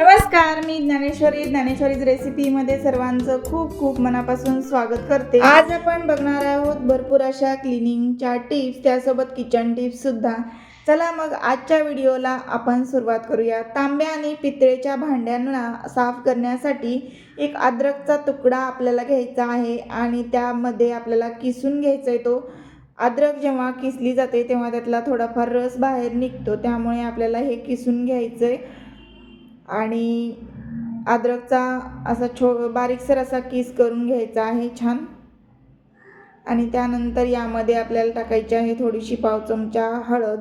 नमस्कार मी ज्ञानेश्वरी. ज्ञानेश्वरीज रेसिपीमध्ये सर्वांचं खूप खूप मनापासून स्वागत करते. आज आपण बघणार आहोत भरपूर अशा क्लिनिंगच्या टिप्स त्यासोबत किचन टिप्स सुद्धा. चला मग आजच्या व्हिडिओला आपण सुरुवात करूया. तांब्या आणि पितळेच्या भांड्यांना साफ करण्यासाठी एक अद्रकचा तुकडा आपल्याला घ्यायचा आहे आणि त्यामध्ये आपल्याला किसून घ्यायचा आहे तो. अद्रक जेव्हा किसली जाते तेव्हा त्यातला थोडाफार रस बाहेर निघतो. त्यामुळे आपल्याला हे किसून घ्यायचं आहे आणि अद्रकचा असा छो बारीकसर असा किस करून घ्यायचा आहे छान. आणि त्यानंतर यामध्ये आपल्याला टाकायची आहे थोडीशी पाव चमचा हळद.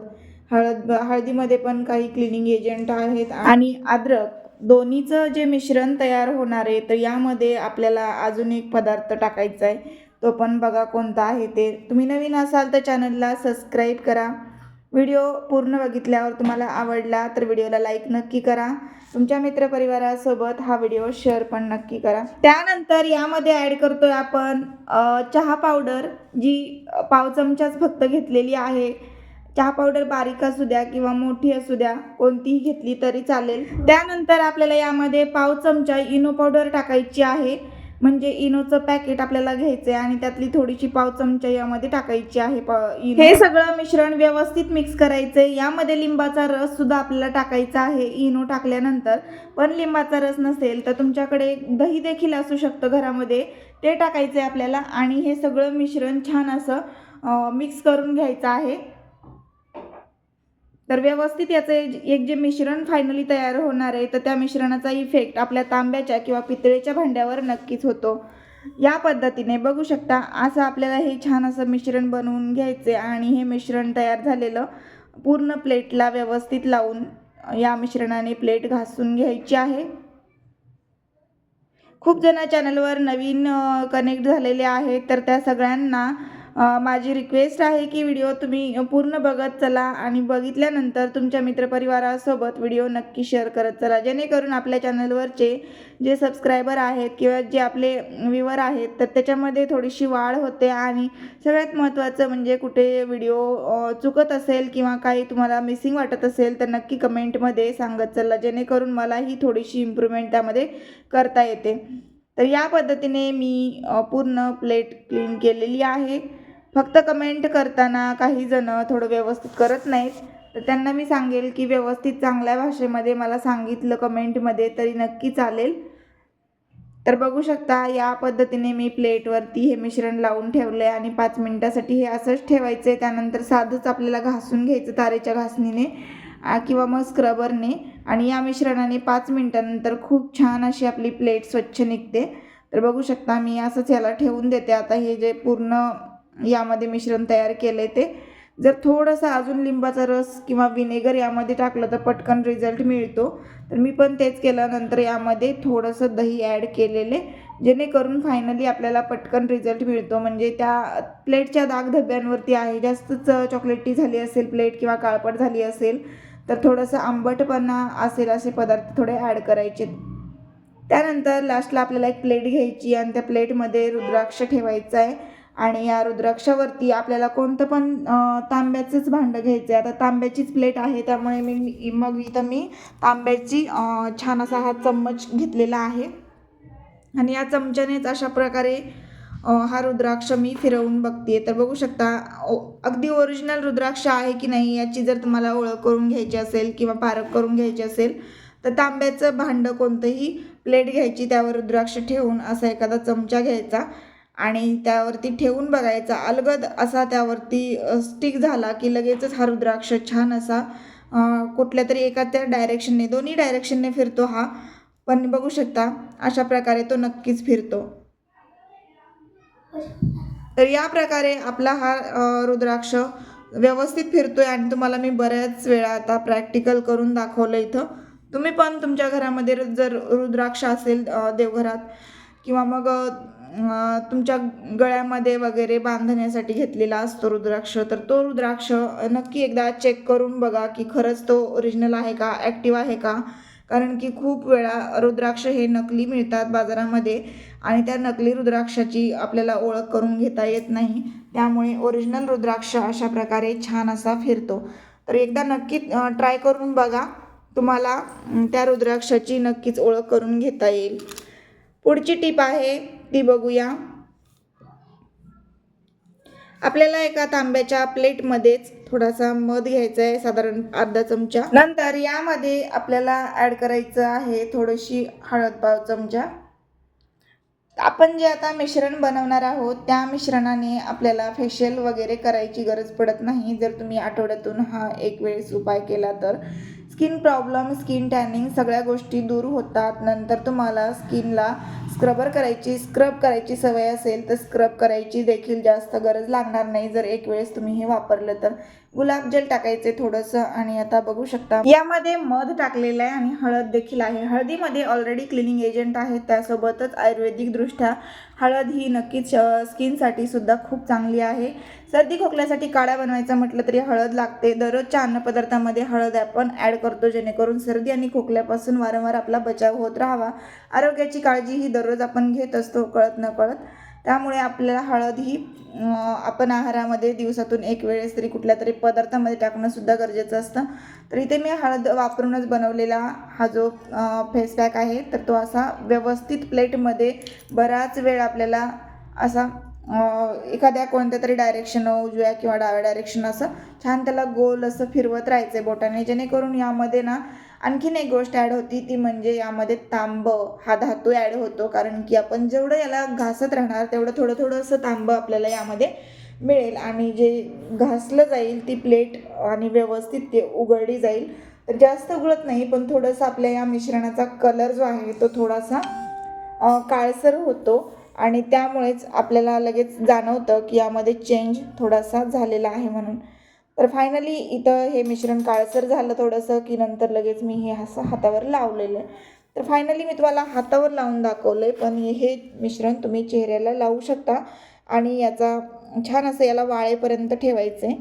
हळद हळदीमध्ये पण काही क्लिनिंग एजंट आहेत आणि अद्रक दोन्हीचं जे मिश्रण तयार होणार आहे तर यामध्ये आपल्याला अजून एक पदार्थ टाकायचा आहे. तो पण बघा कोणता आहे ते. तुम्ही नवीन असाल तर चॅनलला सबस्क्राईब करा. व्हिडिओ पूर्ण बघितल्यावर तुम्हाला आवडला तर व्हिडिओला लाईक नक्की करा. तुमच्या मित्रपरिवारासोबत हा व्हिडिओ शेअर पण नक्की करा. त्यानंतर यामध्ये ॲड करतोय आपण चहा पावडर जी पाव चमचाच फक्त घेतलेली आहे. चहा पावडर बारीक असू द्या किंवा मोठी असू द्या कोणतीही घेतली तरी चालेल. त्यानंतर आपल्याला यामध्ये पाव चमचा इनो पावडर टाकायची आहे. म्हणजे इनोचं पॅकेट आपल्याला घ्यायचं आहे आणि त्यातली थोडीशी पाव चमचा यामध्ये टाकायची आहे प- हे सगळं मिश्रण व्यवस्थित मिक्स करायचं आहे यामध्ये लिंबाचा रस सुद्धा आपल्याला टाकायचा आहे इनो टाकल्यानंतर. पण लिंबाचा रस नसेल तर तुमच्याकडे दही देखील असू शकतं घरामध्ये. ते टाकायचं आहे आपल्याला आणि हे सगळं मिश्रण छान असं मिक्स करून घ्यायचं आहे. तर व्यवस्थित याचं एक जे मिश्रण फायनली तयार होणार आहे तर त्या मिश्रणाचा इफेक्ट आपल्या तांब्याच्या किंवा पितळेच्या भांड्यावर नक्कीच होतो. या पद्धतीने बघू शकता असं आपल्याला हे छान असं मिश्रण बनवून घ्यायचे आणि हे मिश्रण तयार झालेलं पूर्ण प्लेटला व्यवस्थित लावून या मिश्रणाने प्लेट घासून घ्यायची आहे. खूप जण चॅनलवर नवीन कनेक्ट झालेले आहेत तर त्या सगळ्यांना माझी रिक्वेस्ट आहे की व्हिडिओ तुम्ही पूर्ण बघत चला आणि बघितल्यानंतर तुमच्या मित्रपरिवारासोबत व्हिडिओ नक्की शेअर करत चला. जेणेकरून आपल्या चॅनलवरचे जे सबस्क्रायबर आहेत किंवा जे आपले व्ह्युअर आहेत तर त्याच्यामध्ये थोडीशी वाढ होते आणि सगळ्यात महत्त्वाचं म्हणजे कुठे व्हिडिओ चुकत असेल किंवा काही तुम्हाला मिसिंग वाटत असेल तर नक्की कमेंटमध्ये सांगत चला. जेणेकरून मलाही थोडीशी इम्प्रूव्हमेंट त्यामध्ये करता येते. तर या पद्धतीने मी पूर्ण प्लेट क्लीन केलेली आहे. फक्त कमेंट करताना काही जण थोडं व्यवस्थित करत नाहीत. तर त्यांना मी सांगेल की व्यवस्थित चांगल्या भाषेमध्ये मला सांगितलं कमेंटमध्ये तरी नक्की चालेल. तर बघू शकता या पद्धतीने मी प्लेटवरती हे मिश्रण लावून ठेवलं आहे आणि पाच मिनटासाठी हे असंच ठेवायचं आहे त्यानंतर साधंच आपल्याला घासून घ्यायचं तारेच्या घासणीने किंवा मग स्क्रबरने आणि या मिश्रणाने पाच मिनटानंतर खूप छान अशी आपली प्लेट स्वच्छ निघते. तर बघू शकता मी असंच याला ठेवून देते. आता हे जे पूर्ण यामध्ये मिश्रण तयार केलं आहे ते. जर थोडंसं अजून लिंबाचा रस किंवा विनेगर यामध्ये टाकलं तर पटकन रिझल्ट मिळतो. तर मी पण तेच केल्यानंतर यामध्ये थोडंसं दही ॲड केलेले जेणेकरून फायनली आपल्याला पटकन रिझल्ट मिळतो. म्हणजे त्या प्लेटच्या दागधब्यांवरती आहे जास्तच चॉकलेटी झाली असेल प्लेट किंवा काळपट झाली असेल तर थोडंसं आंबटपणा असेल असे पदार्थ थोडे ॲड करायचे. त्यानंतर लास्टला आपल्याला एक प्लेट घ्यायची आणि त्या प्लेटमध्ये रुद्राक्ष ठेवायचं आहे. आणि या रुद्राक्षावरती आपल्याला कोणतं पण तांब्याचंच भांडं घ्यायचं आहे आता तांब्याचीच प्लेट आहे त्यामुळे मी मग इथं मी तांब्याची छान असा हा चम्मच घेतलेला आहे. आणि या चमच्यानेच अशा प्रकारे हा रुद्राक्ष मी फिरवून बघते तर बघू शकता ओ- अगदी ओरिजिनल रुद्राक्ष आहे की नाही याची जर तुम्हाला ओळख करून घ्यायची असेल किंवा पारख करून घ्यायची असेल तर तांब्याचं भांडं कोणतंही प्लेट घ्यायची त्यावर रुद्राक्ष ठेवून असा एखादा चमचा घ्यायचा. आणि त्यावरती ठेवून बघायचा. अलगद असा त्यावरती स्टिक झाला की लगेचच हा रुद्राक्ष छान असा कुठल्या तरी एका त्या डायरेक्शनने दोन्ही डायरेक्शनने फिरतो हा. पण बघू शकता अशा प्रकारे तो नक्कीच फिरतो. तर या प्रकारे आपला हा रुद्राक्ष व्यवस्थित फिरतोय आणि तुम्हाला मी बऱ्याच वेळा आता प्रॅक्टिकल करून दाखवलं इथं. तुम्ही पण तुमच्या घरामध्ये जर रुद्राक्ष असेल देवघरात किंवा मग तुमच्या गळ्यामध्ये वगैरे बांधण्यासाठी घेतलेला असतो रुद्राक्ष तर तो रुद्राक्ष नक्की एकदा चेक करून बघा की खरंच तो ओरिजिनल आहे का ॲक्टिव आहे का? कारण की खूप वेळा रुद्राक्ष हे नकली मिळतात बाजारामध्ये आणि त्या नकली रुद्राक्षाची आपल्याला ओळख करून घेता येत नाही. त्यामुळे ओरिजिनल रुद्राक्ष अशा प्रकारे छान असा फिरतो. तर एकदा नक्की ट्राय करून बघा. तुम्हाला त्या रुद्राक्षाची नक्कीच ओळख करून घेता येईल. पुढची टीप आहे ती बघूया. आपल्याला एका तांब्याच्या प्लेटमध्येच थोडासा मध घ्यायचा आहे साधारण अर्धा चमचा. नंतर यामध्ये आपल्याला ॲड करायचं आहे थोडीशी हळद पाव चमचा. आपण जे आता मिश्रण बनवणार आहोत त्या मिश्रणाने आपल्याला फेशियल वगैरे करायची गरज पडत नाही. जर तुम्ही आठवड्यातून हा एक वेळेस उपाय केला तर. स्किन प्रॉब्लेम स्किन टॅनिंग सगळ्या गोष्टी दूर होतात. नंतर तुम्हाला स्किनला स्क्रबर करायची स्क्रब करायची सवय असेल तर स्क्रब करायची देखील जास्त गरज लागणार नाही. जर एक वेळेस तुम्ही हे वापरलं तर गुलाब जल टाकायचे थोडंसं आणि आता बघू शकता. यामध्ये मध टाकलेलं आहे आणि हळद देखील आहे. हळदीमध्ये ऑलरेडी क्लिनिंग एजंट आहे. त्यासोबतच आयुर्वेदिकदृष्ट्या हळद ही नक्कीच स्किनसाठी सुद्धा खूप चांगली आहे. सर्दी खोकल्यासाठी काढा बनवायचा म्हटलं तरी हळद लागते. दररोजच्या अन्नपदार्थामध्ये हळद आपण ॲड करतो जेणेकरून सर्दी आणि खोकल्यापासून वारंवार आपला बचाव होत राहावा. आरोग्याची काळजी ही दररोज आपण घेत असतो कळत न कळत. त्यामुळे आपल्याला हळद ही आपण आहारामध्ये दिवसातून एक वेळेस तरी कुठल्या तरी पदार्थामध्ये टाकणंसुद्धा गरजेचं असतं. तर इथे मी हळद वापरूनच बनवलेला हा जो फेस पॅक आहे तर तो असा व्यवस्थित प्लेटमध्ये बराच वेळ आपल्याला असा एखाद्या कोणत्या तरी डायरेक्शन उजव्या किंवा डाव्या डायरेक्शन असं छान त्याला गोल असं फिरवत राहायचं आहे बोटाने. जेणेकरून यामध्ये ना आणखीन एक गोष्ट ॲड होती ती म्हणजे यामध्ये तांब हा धातू ॲड होतो. कारण की आपण जेवढं याला घासत राहणार तेवढं थोडं थोडं असं तांब आपल्याला यामध्ये मिळेल. आणि जे घासलं जाईल ती प्लेट आणि व्यवस्थित ते उघडली जाईल. तर जास्त उघडत नाही पण थोडंसं आपल्या या मिश्रणाचा कलर जो आहे तो थोडासा काळसर होतो. आणि त्यामुळेच आपल्याला लगेच जाणवतं की यामध्ये चेंज थोडासा झालेला आहे म्हणून. तर फायनली इथं हे मिश्रण काळसर झालं थोडंसं की नंतर लगेच मी हे असं हातावर लावलेलं आहे. तर फायनली मी तुम्हाला हातावर लावून दाखवलं आहे पण हे मिश्रण तुम्ही चेहऱ्याला लावू शकता आणि याचा छान असं याला वाळेपर्यंत ठेवायचं आहे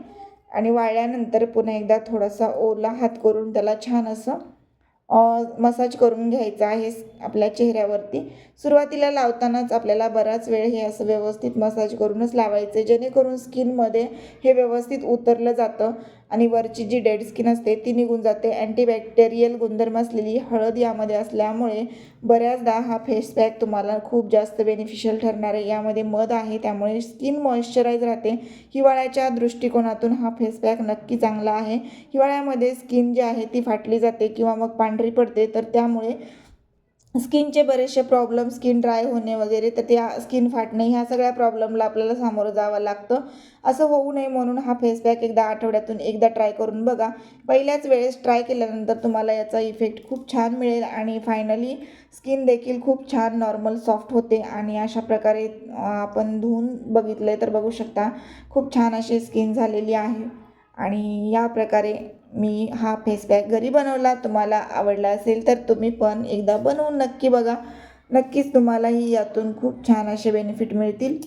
आणि वाळल्यानंतर पुन्हा एकदा थोडासा ओला हात करून त्याला छान असं मसाज करून घ्यायचा आहे आपल्या चेहऱ्यावरती. सुरुवातीला लावतानाच आपल्याला बराच वेळ हे असं व्यवस्थित मसाज करूनच लावायचं जेणेकरून स्किनमध्ये हे व्यवस्थित उतरलं जातं. आणि वरची जी डेड स्किन असते ती निघून जाते. अँटीबॅक्टेरियल गुणधर्म असलेली हळद यामध्ये असल्यामुळे बऱ्याचदा हा फेस पॅक तुम्हाला खूप जास्त बेनिफिशियल ठरणार आहे. यामध्ये मध आहे त्यामुळे स्किन मॉइश्चराईज राहते. हिवाळ्याच्या दृष्टिकोनातून हा फेस पॅक नक्की चांगला आहे. हिवाळ्यामध्ये स्किन जी आहे ती फाटली जाते किंवा मग पांढरी पडते तर त्यामुळे स्किनचे बरेचसे प्रॉब्लेम स्किन ड्राय होणे वगैरे तर त्या स्किन फाटणे ह्या सगळ्या प्रॉब्लेमला आपल्याला सामोरं जावं लागतं. असं होऊ नये म्हणून हा फेस पॅक एकदा आठवड्यातून एकदा ट्राय करून बघा. पहिल्याच वेळेस ट्राय केल्यानंतर तुम्हाला याचा इफेक्ट खूप छान मिळेल आणि फायनली स्किन देखील खूप छान नॉर्मल सॉफ्ट होते आणि अशा प्रकारे आपण धुवून बघितलं तर बघू शकता खूप छान अशी स्किन झालेली आहे. आणि या प्रकारे मी हा फेस पॅक घरी बनवला. तुम्हाला आवडला असेल तर तुम्ही पण एकदा बनवून नक्की बघा. नक्कीच तुम्हालाही यातून खूप छान असे बेनिफिट मिळतील.